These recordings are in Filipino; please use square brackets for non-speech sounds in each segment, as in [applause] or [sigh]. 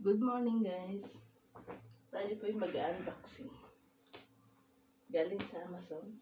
Good morning guys. Tayo po yung mag-unboxing. Galing sa Amazon.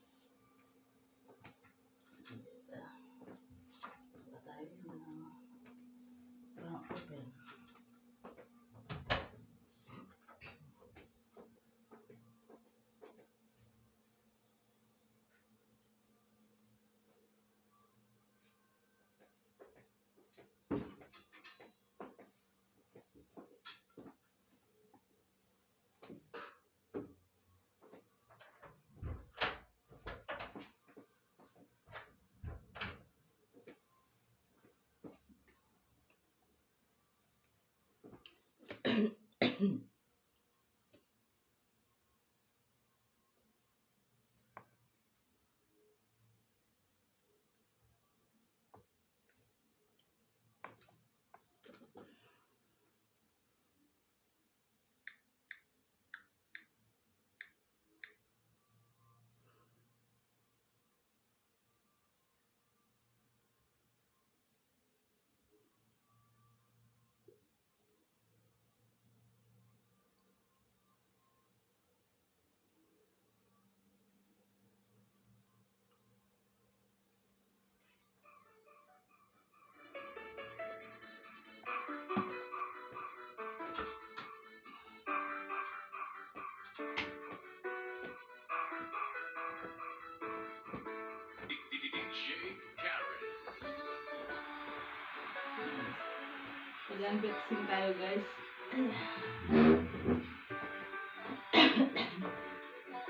Mag-unboxing tayo guys.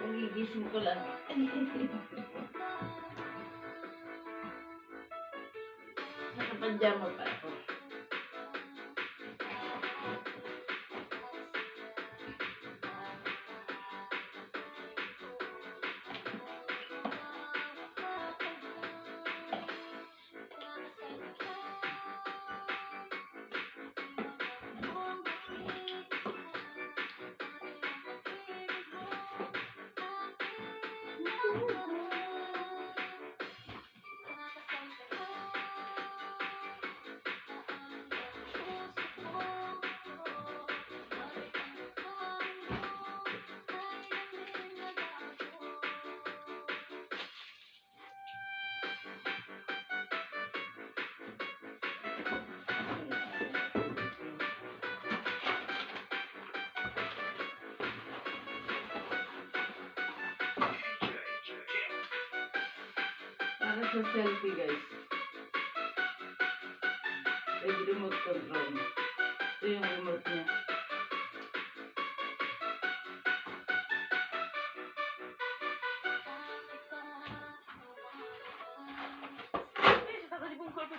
Nagigising ko lang. Nakapajama pa ako. Sa selfie guys. With remote control. Ito yung remote niya. Invece è stato tipo un colpo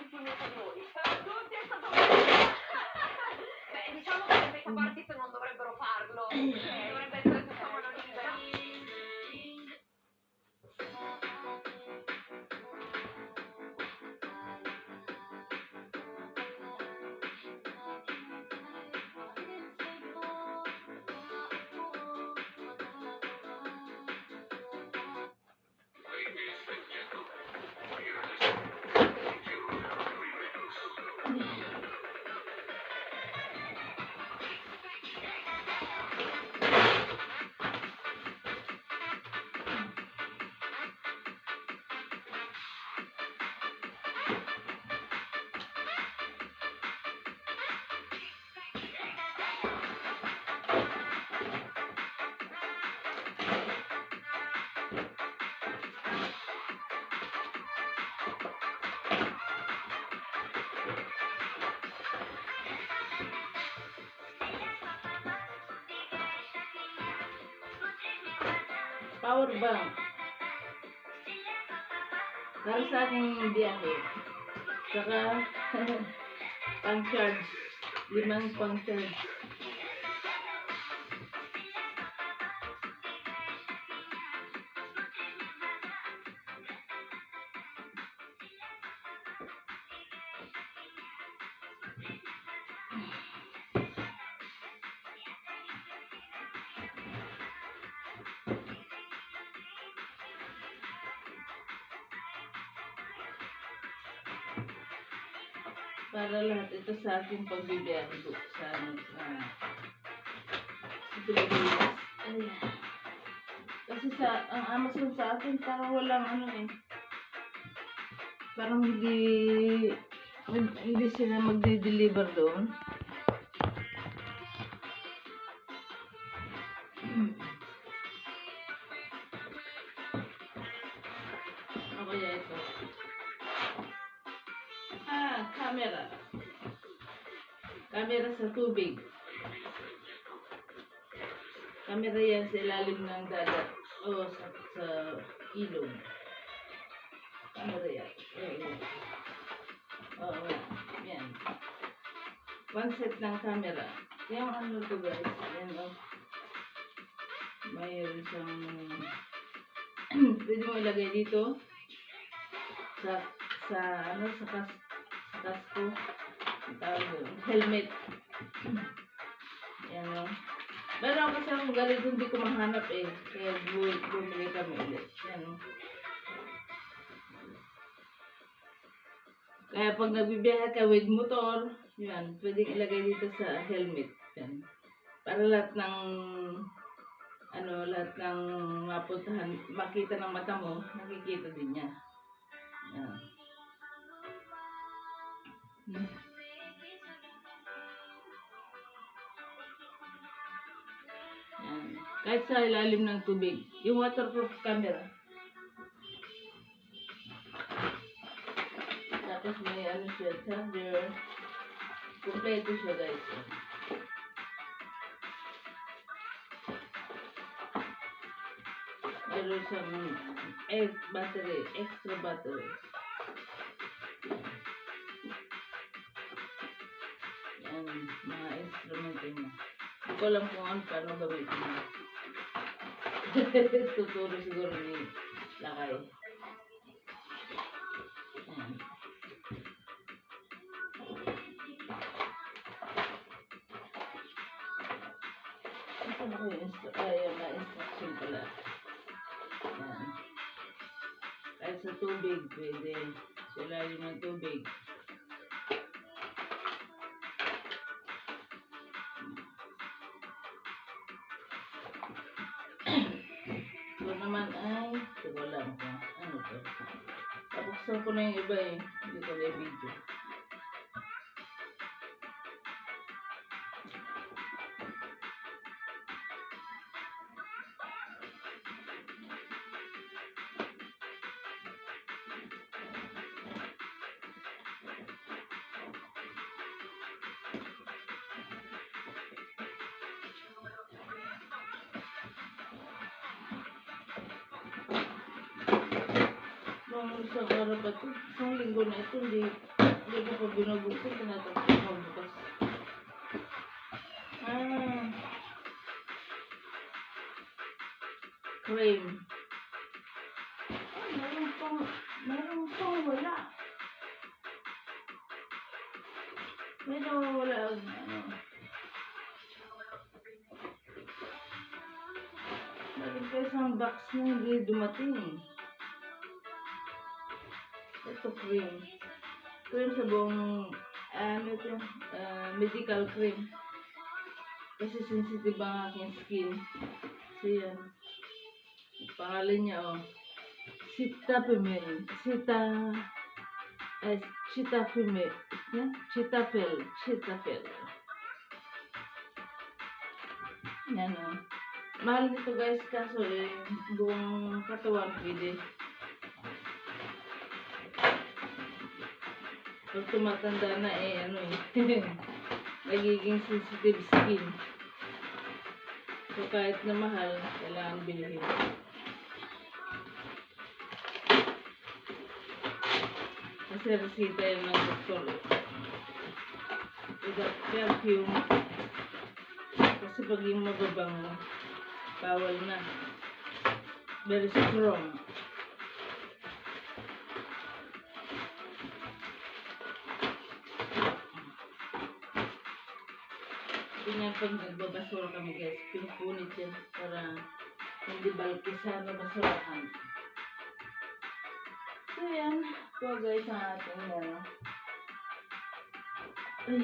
Power bank. Para sa aking biyahe. Saka [laughs] pang charge. Limang pang Para lahat ito sa ating pagbibiyahe do sa sa sa Pilipinas. Ay. Kasi sa ang Amazon sa atin parang walang ano eh. Parang hindi hindi sila magde-deliver doon. Camera. Camera sa tubig. Camera yan sa ilalim ng dagat. O sa, sa ilog. Camera yan. Yan. Oo, yan. One set ng camera. Yung ano to guys. Yan o. Mayroon siyang [clears throat] pwede mo ilagay dito sa sa ano sa kas tawag doon, helmet. Yan o meron kasi akong ganito hindi ko mahanap eh. Kaya bu- bumili kami ulit. Yan o kaya pag nagbibiyahe ka with motor yan pwedeng ilagay dito sa helmet. Yan. Para lahat ng ano, lahat ng mapuntahan, makita ng mata mo, nakikita din niya. Yan. Yan. Kahit sa ilalim ng tubig. Yung waterproof camera. Tapos may ano siya, charger. Kompleto siya guys. Meron siyang egg battery, extra battery. Instrumento niya. Hindi ko alam kung ano, paano gamitin niya. [laughs] Tuturo siguro ni Lakay. Yan. Ano ko yung instru- ay, yung mga instruction pala. Yan. Kahit sa tubig, pwede. Sa ilalim ng tubig. Ito naman ay, ito ko lang. Ano to? Tapos ko na yung iba eh. Hindi ko na video. Nung isang araw pa ito, isang linggo na ito, hindi, hindi ko pa binubuksan, tinatapos ko bukas. Ah. Cream. Ah, meron pang, meron pang wala. Meron wala, ano. Meron pa isang box na hindi dumating eh. Ito cream. Cream sa buong, ano ito, ah, medical cream. Kasi sensitive ang aking skin. So yan. Pangalan niya oh. Citapimil. Cita, eh, Citafimil. Yeah? Citafil. Citafil. Yan oh. Mahal nito guys kaso eh, buong katawan pwede. Pag tumatanda na eh, ano eh, [laughs] nagiging sensitive skin. So kahit na mahal, kailangan bilhin. Kasi resita yun ng doktor eh. Without perfume. Kasi pag yung mababango, bawal na. Very strong. Ganyan pag nagbabasura kami guys, pinupunit yan para hindi balkisa na basurahan. So yan, ito guys ang ating ano, [clears throat] Yan,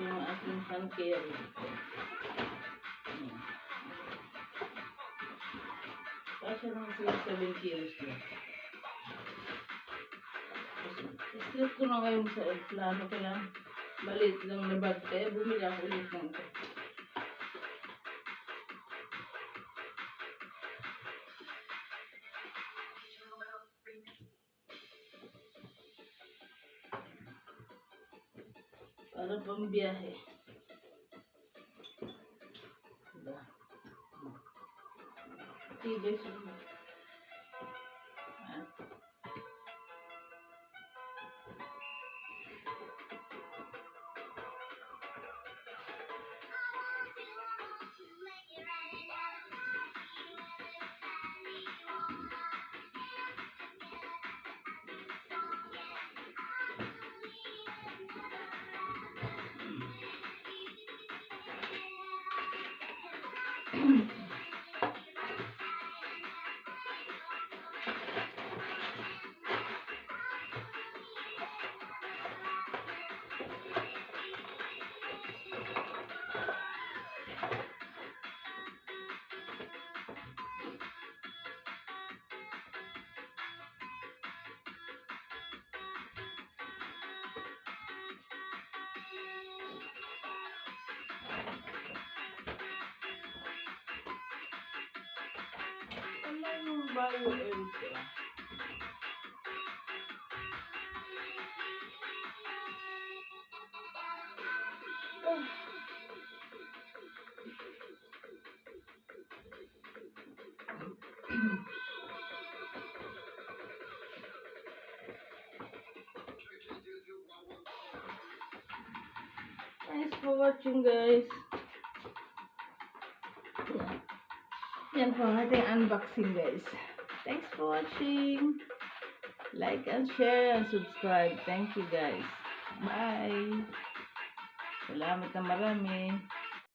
yung ating hand carry. Kasya naman sila 7 kilos na. Stress ko na ngayon sa plano lang. Balit lang na bag kaya bumili ako ulit ng ito. Para pang biyahe. Diba? Mm-hmm. [clears throat] Thanks for watching guys. Yan po ang unboxing guys. Thanks for watching. Like and share and subscribe. Thank you guys. Bye. Salamat na marami.